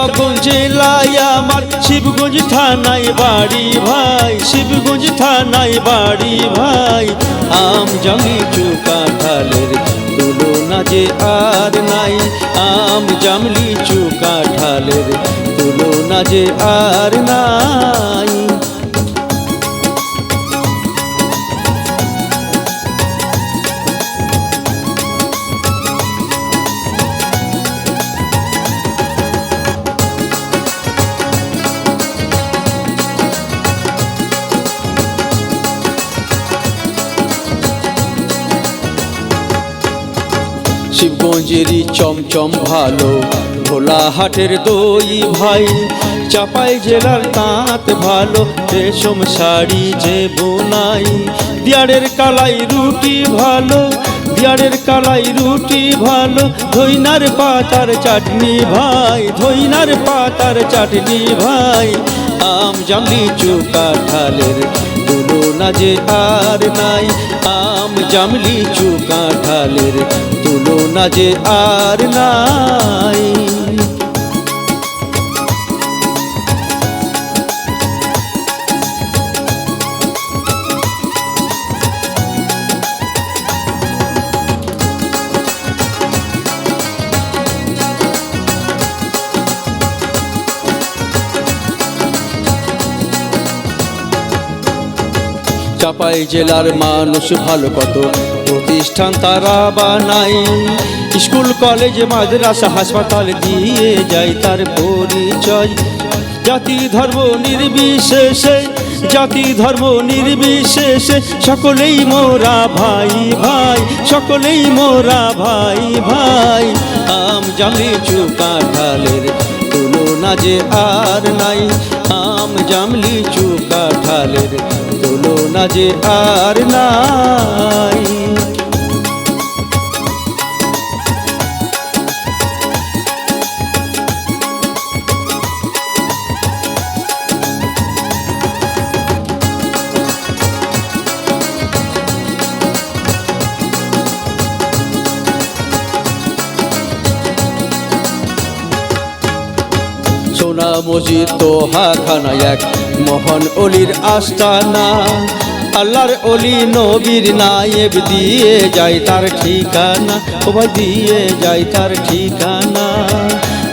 তেরগঞ্জ জেলায় আমার শিবগঞ্জ থানায় বাড়ি ভাই, শিবগঞ্জ থানায় বাড়ি ভাই, আম জামি চুকা ঢালের তুলনা যে আর নাই। আম জামলি চুকা ঢালের তুলনা যে আর নাই। শিবগঞ্জেরই চমচম ভালো। ভোলা হাটের দই ভাই, চাপাই জেলার তাঁত ভালো। রেশম শাড়ি যে বোনাই, দিয়ারের কালাই রুটি ভালো। দিয়ারের কালাই রুটি ভালো, ধইনার পাতার চাটনি ভাই, ধইনার পাতার চাটনি ভাই। আম জামলি চুকা ঠালের তুলনা যে আর নাই, আম জামলি চুকা ঢালের তুলনা যে আর নাই। চাপাই জেলার মানুষ ভালো কত? প্রতিষ্ঠান তারা বানাই। স্কুল, কলেজ, মাদ্রাসা, হাসপাতাল দিয়ে যায় তার পরিচয়। জাতি ধর্ম নির্বিশেষে, জাতি ধর্ম নির্বিশেষে সকলেই মোরা ভাই ভাই, সকলেই মোরা ভাই ভাই। আম জামি চুকা ঢালের তুলনা যে আর নাই। আম জামলি চুকা ঢালের তুলনা যে আর নাই। সোনা মসজিদ তো হাখানা এক। মোহন অলির আস্তানা। আল্লাহর অলি নবীর নায়েব দিয়ে যায় তার ঠিকানা। সবাই দিয়ে যায় তার ঠিকানা।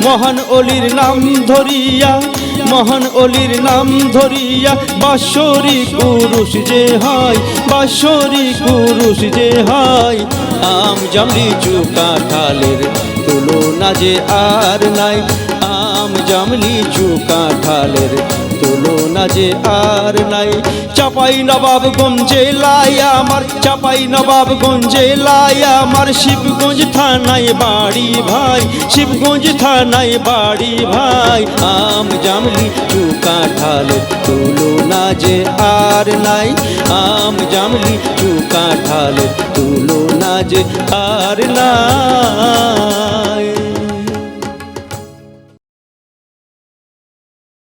মহান অলির নাম ধরিয়া, মহান অলির নাম ধরিয়া বাসরি পুরুষ যে হয় বাসরি পুরুষ যে হয়। আম জামলি চুকা ঠালের যে আর নাই, আম জামলি চুকা ঢালের তুলনা যে আর নাই। চাপাই নবাব গঞ্জে লাই আমার, চাপাই নবাব গঞ্জে লাই আমার। শিবগঞ্জ থানায় বাড়ি ভাই, শিবগঞ্জ থানায় বাড়ি ভাই। আম জামলি চুকা ঢালের তুলনা যে আর নাই। আম জামলি চুকা ঢালের তুলনা যে আর নাই।